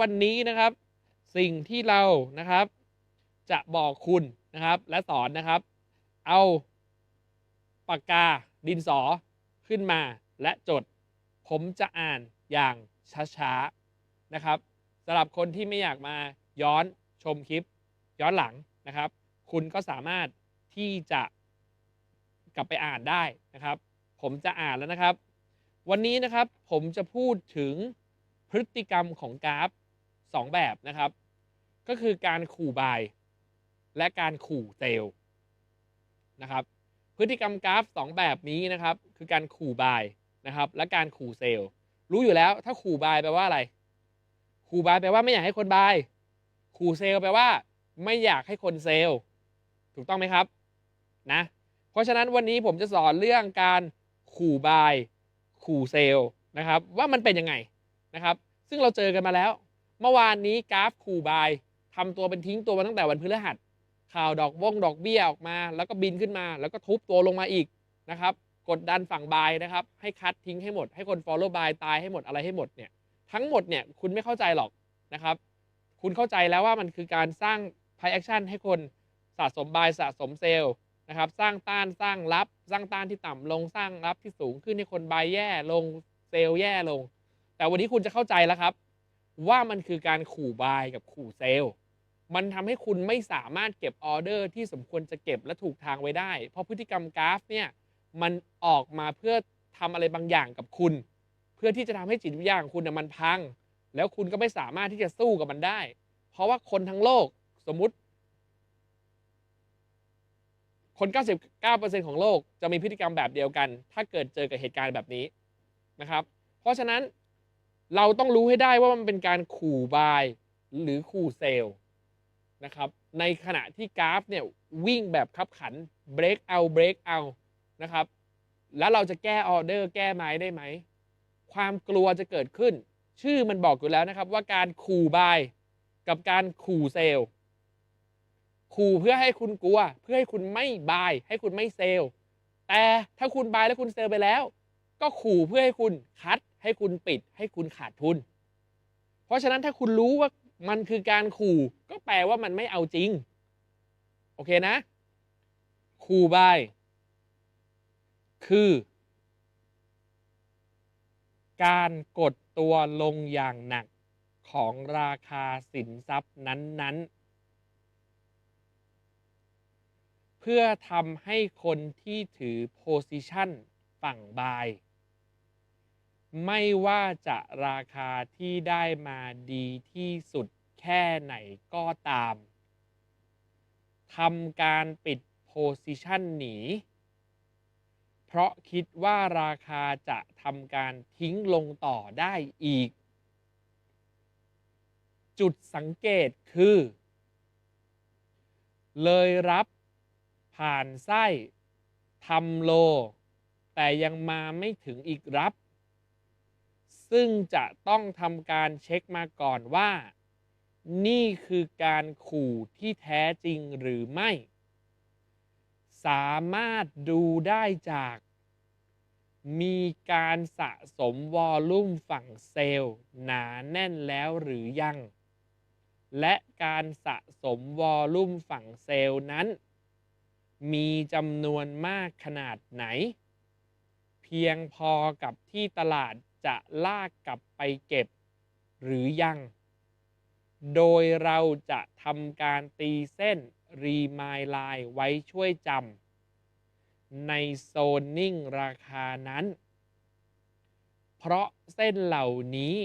วันนี้นะครับ สิ่งที่เรานะครับ จะบอกคุณนะครับ และสอนนะครับ เอาปากกาดินสอขึ้นมาและจด ผมจะอ่านอย่างช้าๆนะครับสำหรับคนที่ไม่อยากมาย้อนชมคลิป ย้อนหลังนะครับ คุณก็สามารถที่จะกลับไปอ่านได้นะครับ ผมจะอ่านแล้วนะครับ วันนี้นะครับผมจะพูดถึงพฤติกรรมของกราฟ 2 แบบนะครับ ก็คือการขู่บาย และการขู่เซลล์นะครับ พฤติกรรมกราฟ 2 แบบนี้นะครับ คือการขู่บายนะครับ และการขู่เซลล์รู้อยู่แล้ว ถ้าขู่บายแปลว่าอะไร ขู่บายแปลว่าไม่อยากให้คนบาย ขู่เซลล์แปลว่า ไม่อยากให้คนเซลล์ถูกต้องไหมครับนะ เพราะฉะนั้นวันนี้ผมจะสอนเรื่องการขู่บาย ขู่เซลล์นะครับ ว่ามันเป็นยังไงนะครับ ซึ่งเราเจอกันมาแล้ว เมื่อวานนี้กราฟขู่บายทำตัวเป็นทิ้งตัวมาตั้งแต่วันพฤหัส ข่าวดอกวงดอกเบี้ยออกมา แล้วก็บินขึ้นมา แล้วก็ทุบตัวลงมาอีกนะครับ กดดันฝั่งบายนะครับ ให้คัดทิ้งให้หมด ให้คน follow buy ตายให้หมดอะไรให้หมดเนี่ย ทั้งหมดเนี่ยคุณไม่เข้าใจหรอกนะครับ คุณเข้าใจแล้วว่ามันคือการสร้าง price action ให้คนสะสมบายสะสมเซลล์นะครับ สร้างต้านสร้างรับ สร้างต้านที่ต่ำลงสร้างรับที่สูงขึ้นให้คนบายแย่ลงเซลล์แย่ลง แต่วันนี้คุณจะเข้าใจแล้วครับ ว่ามันคือการขู่บายกับขู่เซลล์ มันทำให้คุณไม่สามารถเก็บออเดอร์ที่สมควรจะเก็บและถูกทางไว้ได้ เพราะพฤติกรรมกราฟเนี่ยมันออกมาเพื่อทำอะไรบางอย่างกับคุณ เพื่อที่จะทำให้จิตวิญญาณของคุณน่ะมันพัง แล้วคุณก็ไม่สามารถที่จะสู้กับมันได้ เพราะว่าคนทั้งโลกสมมุติคน 99%ของโลกจะมีพฤติกรรมแบบเดียวกัน ถ้าเกิดเจอกับเหตุการณ์แบบนี้นะครับ เพราะฉะนั้น เราต้องรู้ให้ได้ว่ามันเป็นการขู่บายหรือขู่เซลล์นะครับ ในขณะที่กราฟเนี่ยวิ่งแบบขับขัน break out break out นะครับ แล้วเราจะแก้ออเดอร์แก้ไม้ได้ไหม ความกลัวจะเกิดขึ้น ชื่อมันบอกอยู่แล้วนะครับว่าการขู่บายกับการขู่เซลล์ขู่เพื่อให้คุณกลัว เพื่อให้คุณไม่บาย ให้คุณไม่เซลล์แต่ถ้าคุณบายแล้วคุณเซลล์ไปแล้ว ก็ขู่เพื่อให้คุณคัด ให้คุณปิดให้คุณขาดทุน เพราะฉะนั้นถ้าคุณรู้ว่ามันคือการขู่ก็แปลว่ามันไม่เอาจริง โอเคนะ ขู่บาย คือ การกดตัวลงอย่างหนักของราคาสินทรัพย์นั้น ๆ เพื่อทำให้คนที่ถือ position ฝั่งบาย ไม่ว่าจะราคาที่ได้มาดีที่สุดแค่ไหนก็ตามทำการปิด position หนี เพราะคิดว่าราคาจะทำการทิ้งลงต่อได้อีก จุดสังเกตคือ เลยรับผ่านไส้ทำโล แต่ยังมาไม่ถึงอีกรับ ซึ่งจะต้องทำการเช็คมาก่อนว่า นี่คือการขู่ที่แท้จริงหรือไม่ สามารถดูได้จาก มีการสะสมวอลลุ่มฝั่งเซลล์หนาแน่นแล้วหรือยัง และการสะสมวอลลุ่มฝั่งเซลล์นั้น มีจำนวนมากขนาดไหนเพียงพอกับที่ตลาด จะลากกลับไปเก็บหรือยัง โดยเราจะทำการตีเส้นรีมายไลน์ไว้ช่วยจำในโซนนิ่งราคานั้น เพราะเส้นเหล่านี้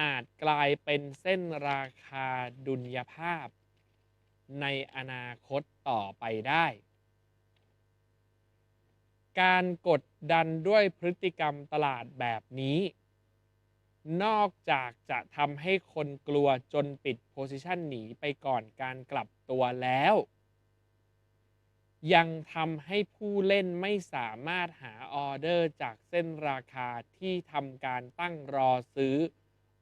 อาจกลายเป็นเส้นราคาดุลยภาพ ในอนาคตต่อไปได้ การกดดันด้วยพฤติกรรมตลาดแบบนี้ นอกจากจะทำให้คนกลัวจนปิดโพซิชันหนีไปก่อนการกลับตัวแล้ว ยังทำให้ผู้เล่นไม่สามารถหาออเดอร์จากเส้นราคาที่ทำการตั้งรอซื้อ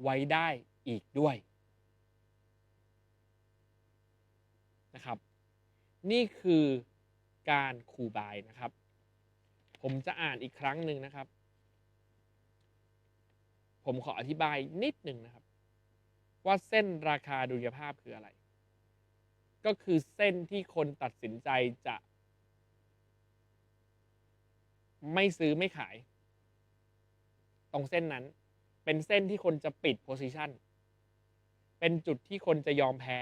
ไว้ได้อีกด้วยนะครับ นี่คือการคูบายนะครับ ผมจะอ่านอีกครั้งหนึ่งนะครับ ผมขออธิบายนิดหนึ่งนะครับ ว่าเส้นราคาดุลยภาพคืออะไร ก็คือเส้นที่คนตัดสินใจจะ ไม่ซื้อไม่ขาย ตรงเส้นนั้น เป็นเส้นที่คนจะปิดโพซิชันเป็นจุดที่คนจะยอมแพ้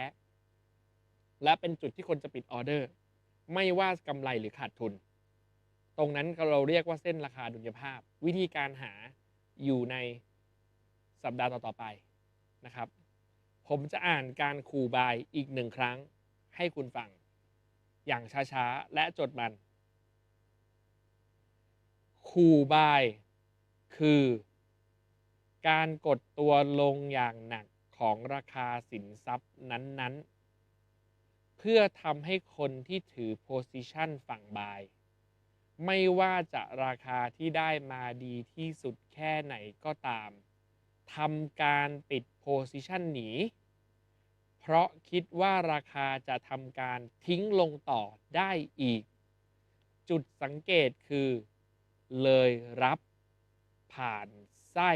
และเป็นจุดที่คนจะปิดออเดอร์ ไม่ว่ากำไรหรือขาดทุน ตรงนั้นเราเรียกว่าเส้นราคาดุลยภาพ วิธีการหาอยู่ในสัปดาห์ต่อๆไปนะครับ ผมจะอ่านการขู่บายอีกหนึ่งครั้งให้คุณฟัง อย่างช้าๆ และจดมันขู่บายคือ การกดตัวลงอย่างหนักของราคาสินทรัพย์นั้นๆ เพื่อทำให้คนที่ถือโพซิชันฝั่งบาย ไม่ว่าจะราคาที่ได้มาดีที่สุดแค่ไหนก็ตามทำการปิดโพซิชันหนี เพราะคิดว่าราคาจะทำการทิ้งลงต่อได้อีก จุดสังเกตคือ เลยรับผ่านไส้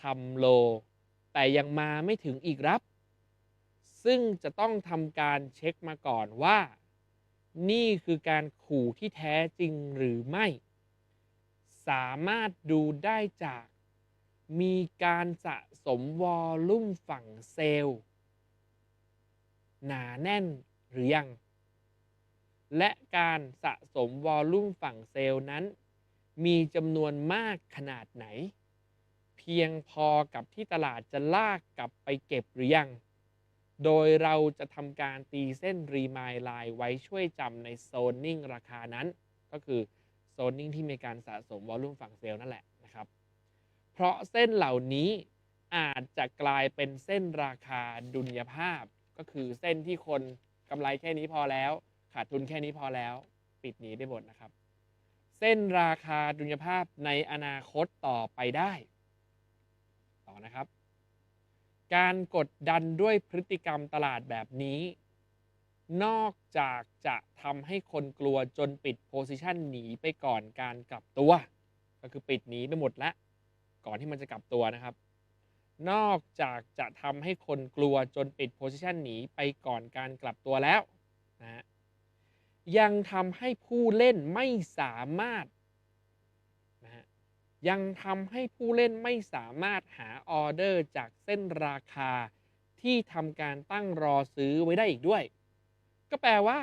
ทำโล แต่ยังมาไม่ถึงอีกรับ ซึ่งจะต้องทำการเช็คมาก่อนว่า นี่คือการขู่ที่แท้จริงหรือไม่ สามารถดูได้จาก มีการสะสมวอลลุ่มฝั่งเซลล์ หนาแน่นหรือยัง และการสะสมวอลลุ่มฝั่งเซลล์นั้น มีจำนวนมากขนาดไหน เพียงพอกับที่ตลาดจะลากกลับไปเก็บหรือยัง โดยเราจะทำการตีเส้นรีมายไลน์ไว้ช่วยจำในโซนนิ่งราคานั้น ก็คือโซนนิ่งที่มีการสะสมวอลลุ่มฝั่งเซลล์นั่นแหละนะครับ เพราะเส้นเหล่านี้อาจจะกลายเป็นเส้นราคาดุลยภาพ ก็คือเส้นที่คนกำไรแค่นี้พอแล้ว ขาดทุนแค่นี้พอแล้ว ปิดหนีได้หมดนะครับ เส้นราคาดุลยภาพในอนาคตต่อไปได้ ต่อนะครับ การกดดันด้วยพฤติกรรมตลาดแบบนี้ นอกจากจะทำให้คนกลัวจนปิดโพซิชันหนีไปก่อนการกลับตัว ก็คือปิดหนีไปหมดแล้วก่อนที่มันจะกลับตัวนะครับ นอกจากจะทำให้คนกลัวจนปิดโพซิชันหนีไปก่อนการกลับตัวแล้วนะยังทำให้ผู้เล่นไม่สามารถ ยังทำให้ผู้เล่นไม่สามารถหาออเดอร์จากเส้นราคาที่ทำการตั้งรอซื้อไว้ได้อีกด้วย ก็แปลว่า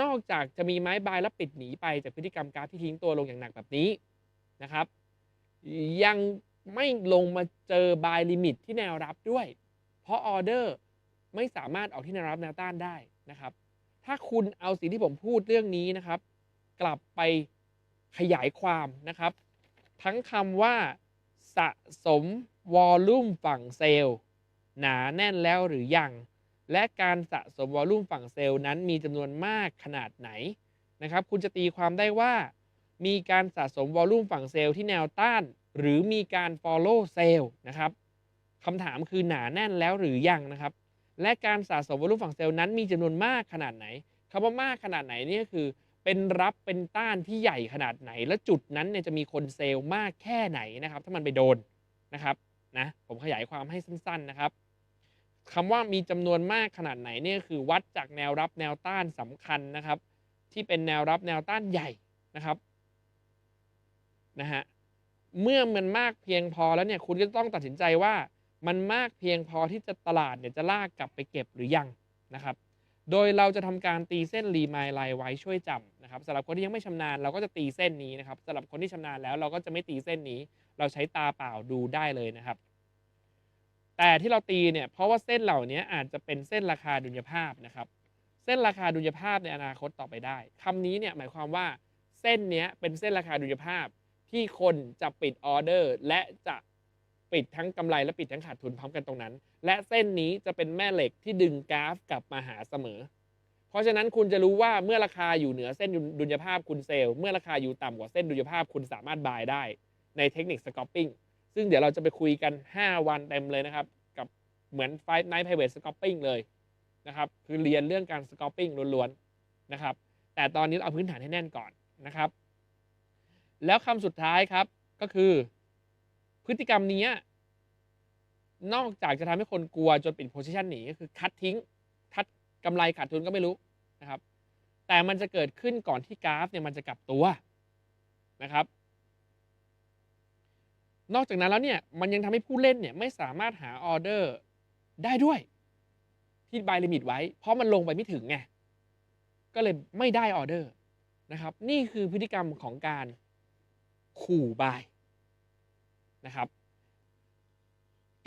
นอกจากจะมีไม้บายและปิดหนีไปจากพฤติกรรมกาฟที่ทิ้งตัวลงอย่างหนักแบบนี้นะครับ ยังไม่ลงมาเจอบายลิมิตที่แนวรับด้วย เพราะออเดอร์ไม่สามารถออกที่แนวรับแนวต้านได้นะครับ ถ้าคุณเอาสิ่งที่ผมพูดเรื่องนี้นะครับ กลับไปขยายความนะครับ ทั้งคำว่า สะสมวอลลุ่มฝั่งเซลล์หนาแน่นแล้วหรือยัง และการสะสมวอลลุ่มฝั่งเซลล์นั้นมีจำนวนมากขนาดไหนนะครับ คุณจะตีความได้ว่า มีการสะสมวอลลุ่มฝั่งเซลล์ที่แนวต้าน หรือมีการ follow sell นะครับคำถามคือหนาแน่นแล้วหรือยังนะครับ และการสะสมวอลลุ่มฝั่งเซลล์นั้นมีจำนวนมากขนาดไหนคำว่ามากขนาดไหนนี่ก็คือ เป็นรับเป็นต้านที่ใหญ่ขนาดไหน และจุดนั้นเนี่ยจะมีคนเซลล์มากแค่ไหนนะครับ ถ้ามันไปโดนนะครับนะผมขยายความให้สั้นๆนะครับคำว่ามีจำนวนมากขนาดไหนเนี่ยคือวัดจากแนวรับแนวต้านสำคัญนะครับ ที่เป็นแนวรับแนวต้านใหญ่นะครับนะฮะเมื่อมันมากเพียงพอแล้วเนี่ยคุณก็ต้องตัดสินใจว่ามันมากเพียงพอที่จะตลาดเนี่ยจะลากกลับไปเก็บหรือยังนะครับ โดยเราจะทำการตีเส้นรีมายไลน์ไว้ช่วยจำนะครับสำหรับคนที่ยังไม่ชำนาญเราก็จะตีเส้นนี้นะครับสำหรับคนที่ชำนาญแล้วเราก็จะไม่ตีเส้นนี้ เราใช้ตาเปล่าดูได้เลยนะครับ แต่ที่เราตีเนี่ยเพราะว่าเส้นเหล่านี้อาจจะเป็นเส้นราคาดุลยภาพนะครับ เส้นราคาดุลยภาพในอนาคตต่อไปได้คำนี้เนี่ยหมายความว่าเส้นนี้เป็นเส้นราคาดุลยภาพที่คนจะปิดออเดอร์และจะ ปิดทั้งกำไรและปิดทั้งขาดทุนพร้อมกันตรงนั้น และเส้นนี้จะเป็นแม่เหล็กที่ดึงกราฟกลับมาหาเสมอ เพราะฉะนั้นคุณจะรู้ว่าเมื่อราคาอยู่เหนือเส้นดุลยภาพคุณเซลล์เมื่อราคาอยู่ต่ำกว่าเส้นดุลยภาพคุณสามารถบายได้ในเทคนิคสกอปปิ้งซึ่งเดี๋ยวเราจะไปคุยกัน 5 วันเต็มเลยนะครับ กับเหมือน Five Night Private Scalping เลยนะครับคือเรียนเรื่องการ scalping ล้วนๆนะครับแต่ตอนนี้เราเอาพื้นฐานให้แน่นก่อนนะครับ แล้วคำสุดท้ายครับก็คือ พฤติกรรมนี้นอกจากจะทำให้คนกลัวจนปิดโพซิชันหนีก็คือคัดทิ้ง คัดกำไรขาดทุนก็ไม่รู้นะครับ แต่มันจะเกิดขึ้นก่อนที่กราฟเนี่ยมันจะกลับตัวนะครับ นอกจากนั้นแล้วเนี่ยมันยังทำให้ผู้เล่นเนี่ยไม่สามารถหาออเดอร์ได้ด้วย ที่บายลิมิตไว้ เพราะมันลงไปไม่ถึงไงก็เลยไม่ได้ออเดอร์นะครับ นี่คือพฤติกรรมของการขู่บาย นะครับ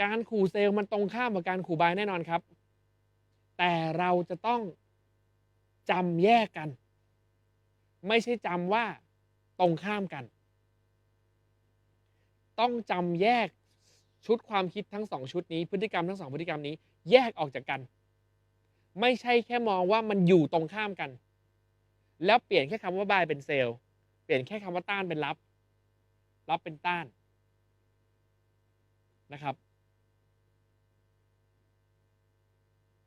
การขู่เซลล์มันตรงข้ามกับการขู่บายแน่นอนครับ แต่เราจะต้องจำแยกกัน ไม่ใช่จำว่าตรงข้ามกัน ต้องจำแยกชุดความคิดทั้งสองชุดนี้พฤติกรรมทั้งสองพฤติกรรมนี้ แยกออกจากกัน ไม่ใช่แค่มองว่ามันอยู่ตรงข้ามกัน แล้วเปลี่ยนแค่คำว่าบายเป็นเซลล์เปลี่ยนแค่คำว่าต้านเป็นรับ รับเป็นต้าน นะครับ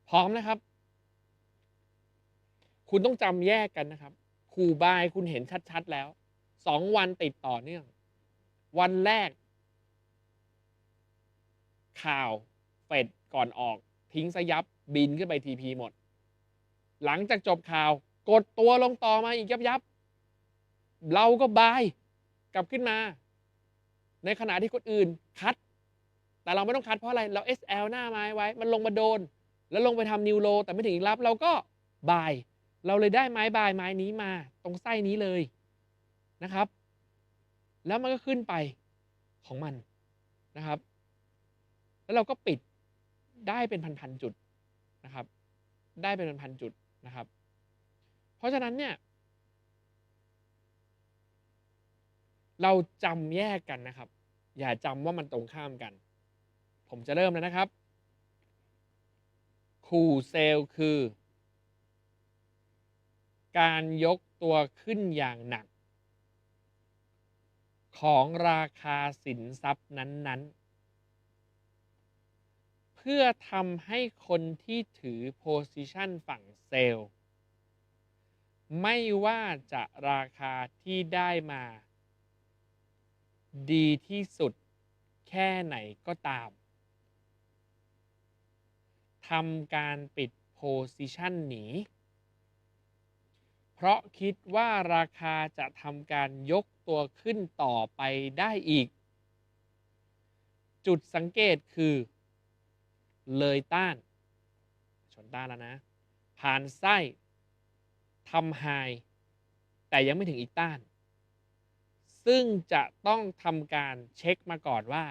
พร้อมนะครับ คุณต้องจำแยกกันนะครับขู่บายคุณเห็นชัด ๆ แล้วสองวันติดต่อเนื่อง วันแรก ข่าวเฟดก่อนออก ทิ้งสยับบินขึ้นไปทีพีหมด หลังจากจบข่าวกดตัวลงต่อมาอีกยับยับเราก็บายกลับขึ้นมา ในขณะที่คนอื่นคัด แต่เราไม่ต้องคัดเพราะอะไรเรา SL หน้าไม้ไว้ มันลงมาโดน แล้วลงไปทำนิวโล แต่ไม่ถึงอีกรับ เราก็บาย เราเลยได้ไม้บายไม้นี้มา ตรงไส้นี้เลยนะครับ แล้วมันก็ขึ้นไปของมันนะครับ แล้วเราก็ปิดได้เป็นพันๆจุดนะครับ ได้เป็นพันๆจุดนะครับ เพราะฉะนั้นเนี่ยเราจำแยกกันนะครับ อย่าจำว่ามันตรงข้ามกัน ผมจะเริ่มแล้วนะครับขู่เซลคือ การยกตัวขึ้นอย่างหนัก ของราคาสินทรัพย์นั้น ๆ เพื่อทำให้คนที่ถือโพซิชันฝั่งเซลล์ไม่ว่าจะราคาที่ได้มา ดีที่สุดแค่ไหนก็ตาม ทำการปิดโพซิชันหนี เพราะคิดว่าราคาจะทำการยกตัวขึ้นต่อไปได้อีก จุดสังเกตคือ เลยต้าน ชนต้านแล้วนะ ผ่านไส้ทำไฮแต่ยังไม่ถึงอีกต้าน ซึ่งจะต้องทำการเช็คมาก่อนว่า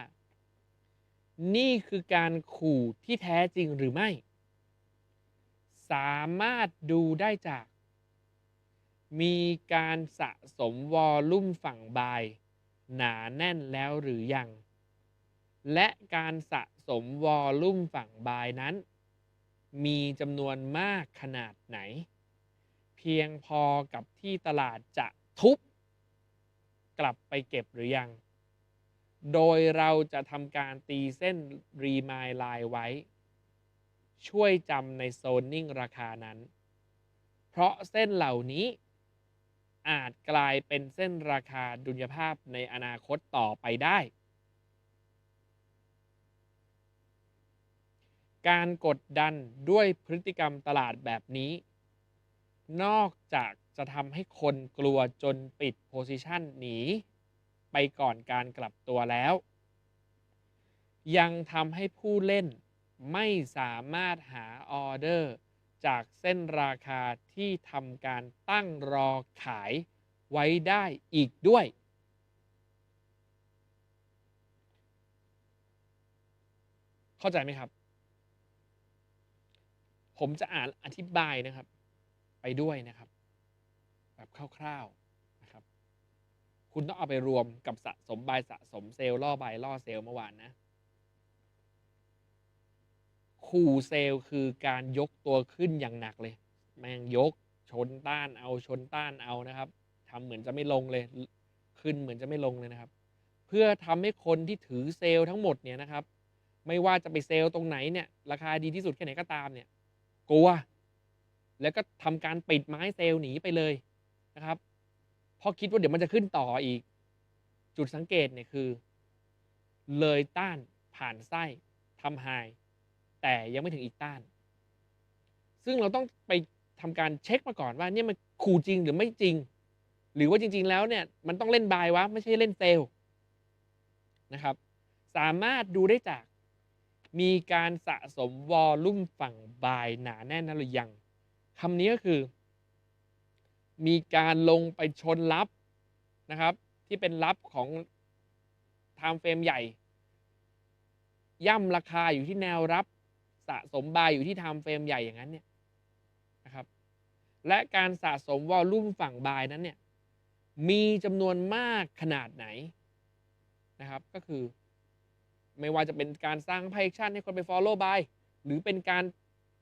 นี่คือการขู่ที่แท้จริงหรือไม่ สามารถดูได้จาก มีการสะสมวอลลุ่มฝั่งบาย หนาแน่นแล้วหรือยัง และการสะสมวอลลุ่มฝั่งบายนั้น มีจำนวนมากขนาดไหน เพียงพอกับที่ตลาดจะทุบ กลับไปเก็บหรือยัง โดยเราจะทำการตีเส้นรีมายไลน์ไว้ ช่วยจำในโซนนิ่งราคานั้น เพราะเส้นเหล่านี้อาจกลายเป็นเส้นราคาดุลยภาพในอนาคตต่อไปได้ การกดดันด้วยพฤติกรรมตลาดแบบนี้ นอกจากจะทำให้คนกลัวจนปิดโพซิชันหนี ไปก่อนการกลับตัวแล้ว ยังทำให้ผู้เล่นไม่สามารถหาออเดอร์ จากเส้นราคาที่ทำการตั้งรอขายไว้ได้อีกด้วย เข้าใจไหมครับ ผมจะอ่านอธิบายนะครับ ไปด้วยนะครับ แบบคร่าวๆ คุณต้องเอาไปรวมกับสะสมใบสะสมเซลล์ล่อใบล่อเซลล์เมื่อวานนะขู่เซลล์คือการยกตัวขึ้นอย่างหนักเลย แม่งยกชนต้านเอาชนต้านเอานะครับทำเหมือนจะไม่ลงเลย ขึ้นเหมือนจะไม่ลงเลยนะครับ เพื่อทำให้คนที่ถือเซลล์ทั้งหมดเนี่ยนะครับ ไม่ว่าจะไปเซลล์ตรงไหนเนี่ย ราคาดีที่สุดแค่ไหนก็ตามเนี่ย กลัว แล้วก็ทำการปิดไม้เซลล์หนีไปเลยนะครับ เพราะคิดว่าเดี๋ยวมันจะขึ้นต่ออีก จุดสังเกตเนี่ยคือ เลยต้านผ่านไส้ทำไฮแต่ยังไม่ถึงอีกต้าน ซึ่งเราต้องไปทำการเช็คมาก่อนว่าเนี่ยมันขู่จริงหรือไม่จริง หรือว่าจริง ๆ แล้วเนี่ยมันต้องเล่นบายวะไม่ใช่เล่นเซลล์นะครับ สามารถดูได้จากมีการสะสมวอลลุ่มฝั่งบายหนาแน่นนะหรือยังคำนี้ก็คือ มีการลงไปชนรับนะครับ ที่เป็นรับของไทม์เฟรมใหญ่ ย่ำราคาอยู่ที่แนวรับสะสมบายอยู่ที่ไทม์เฟรมใหญ่อย่างนั้นเนี่ยนะครับ และการสะสมวอลลุ่มฝั่งบายนั้นเนี่ยมีจำนวนมากขนาดไหนนะครับก็คือไม่ว่าจะเป็นการสร้างไพชั่นให้คนไป follow buy หรือเป็นการ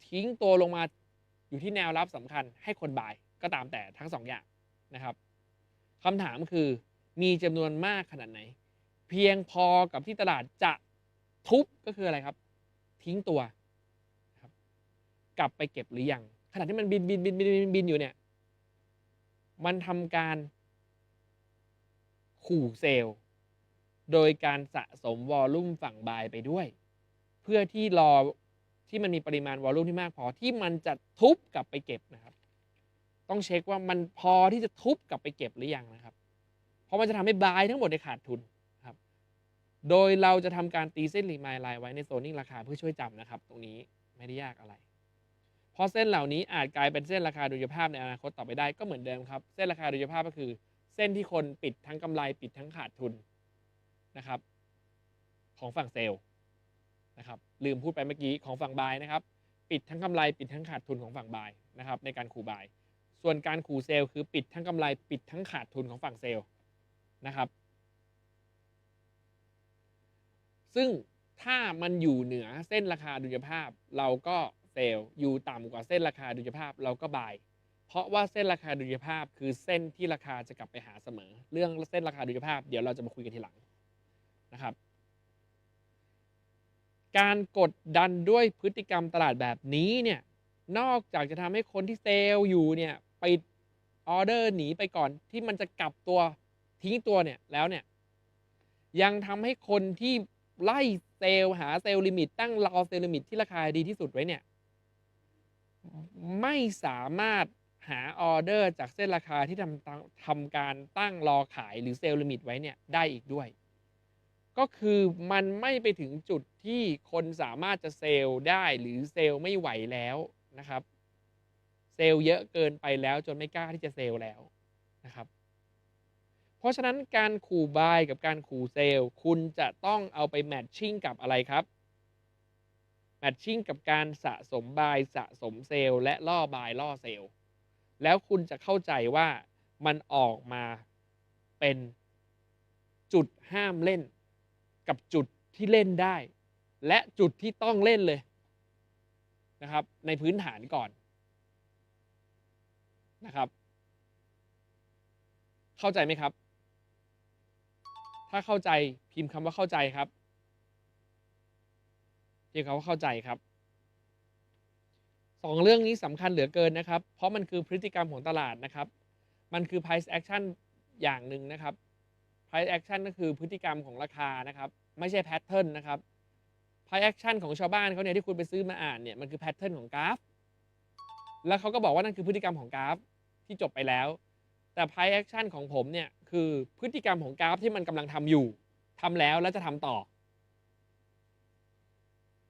ทิ้งตัวลงมาอยู่ที่แนวรับสำคัญให้คน buy ก็ตามแต่ทั้งสองอย่างนะครับคำถามคือมีจำนวนมากขนาดไหน เพียงพอกับที่ตลาดจะทุบก็คืออะไรครับ ทิ้งตัวครับกลับไปเก็บหรือยังขณะที่มันบินบินบินบินบินบินอยู่เนี่ย มันทำการ ขู่เซลล์โดยการสะสมวอลลุ่มฝั่งบายไปด้วย เพื่อที่รอที่มันมีปริมาณวอลลุ่มที่มากพอที่มันจะทุบกลับไปเก็บนะครับ ต้องเช็คว่ามันพอที่จะทุบกลับไปเก็บหรือยังนะครับ เพราะมันจะทำให้บายทั้งหมดในขาดทุนครับ โดยเราจะทำการตีเส้นรีมายไลน์ไว้ในโซนนิ่งราคาเพื่อช่วยจำนะครับ ตรงนี้ไม่ได้ยากอะไร เพราะเส้นเหล่านี้อาจกลายเป็นเส้นราคาโดยภาพในอนาคตต่อไปได้ก็เหมือนเดิมครับ เส้นราคาโดยภาพก็คือ เส้นที่คนปิดทั้งกำไรปิดทั้งขาดทุนนะครับ ของฝั่งเซลล์นะครับลืมพูดไปเมื่อกี้ของฝั่งบายนะครับ ปิดทั้งกำไรปิดทั้งขาดทุนของฝั่งบายนะครับ ในการขู่บาย ส่วนการขู่เซลล์คือปิดทั้งกำไรปิดทั้งขาดทุนของฝั่งเซลล์นะครับ ซึ่งถ้ามันอยู่เหนือเส้นราคาดุลยภาพ เราก็เซลล์อยู่ต่ำกว่าเส้นราคาดุลยภาพเราก็บาย เพราะว่าเส้นราคาดุลยภาพ คือเส้นที่ราคาจะกลับไปหาเสมอ เรื่องเส้นราคาดุลยภาพ เดี๋ยวเราจะมาคุยกันทีหลังนะครับ การกดดันด้วยพฤติกรรมตลาดแบบนี้เนี่ยนอกจากจะทำให้คนที่เซลล์อยู่เนี่ย ปิดออเดอร์หนีไปก่อนที่มันจะกลับตัวทิ้งตัวเนี่ยแล้วเนี่ย ยังทำให้คนที่ไล่เซลล์หาเซลล์ลิมิต ตั้งรอเซลล์ลิมิตที่ราคาดีที่สุดไว้เนี่ย ไม่สามารถหาออเดอร์จากเส้นราคาที่ทำทำการตั้งรอขายหรือเซลล์ลิมิตไว้เนี่ยได้อีกด้วย ก็คือมันไม่ไปถึงจุดที่คนสามารถจะเซลล์ได้หรือเซลล์ไม่ไหวแล้วนะครับ เซลล์เยอะเกินไปแล้วจนไม่กล้าที่จะเซลล์แล้วนะครับ เพราะฉะนั้นการขู่บายกับการขู่เซลล์ คุณจะต้องเอาไปแมทชิ่งกับอะไรครับแมทชิ่งกับการสะสมบายสะสมเซลล์และล่อบายล่อเซลล์ แล้วคุณจะเข้าใจว่ามันออกมาเป็นจุดห้ามเล่น กับจุดที่เล่นได้ และจุดที่ต้องเล่นเลยนะครับ ในพื้นฐานก่อน นะครับ เข้าใจไหมครับ ถ้าเข้าใจพิมพ์คำว่าเข้าใจครับพิมพ์คำว่าเข้าใจครับสองเรื่องนี้สำคัญเหลือเกินนะครับ เพราะมันคือพฤติกรรมของตลาดนะครับ มันคือ price action อย่างหนึ่งนะครับ price action ก็คือพฤติกรรมของราคานะครับ ไม่ใช่ pattern นะครับ price action ของชาวบ้านเขาเนี่ยที่คุณไปซื้อมาอ่านเนี่ยมันคือ pattern ของกราฟ แล้วเขาก็บอกว่านั่นคือพฤติกรรมของกราฟที่จบไปแล้ว แต่ price action ของผมเนี่ยคือพฤติกรรมของกราฟที่มันกำลังทำอยู่ทำแล้วแล้วจะทำต่อ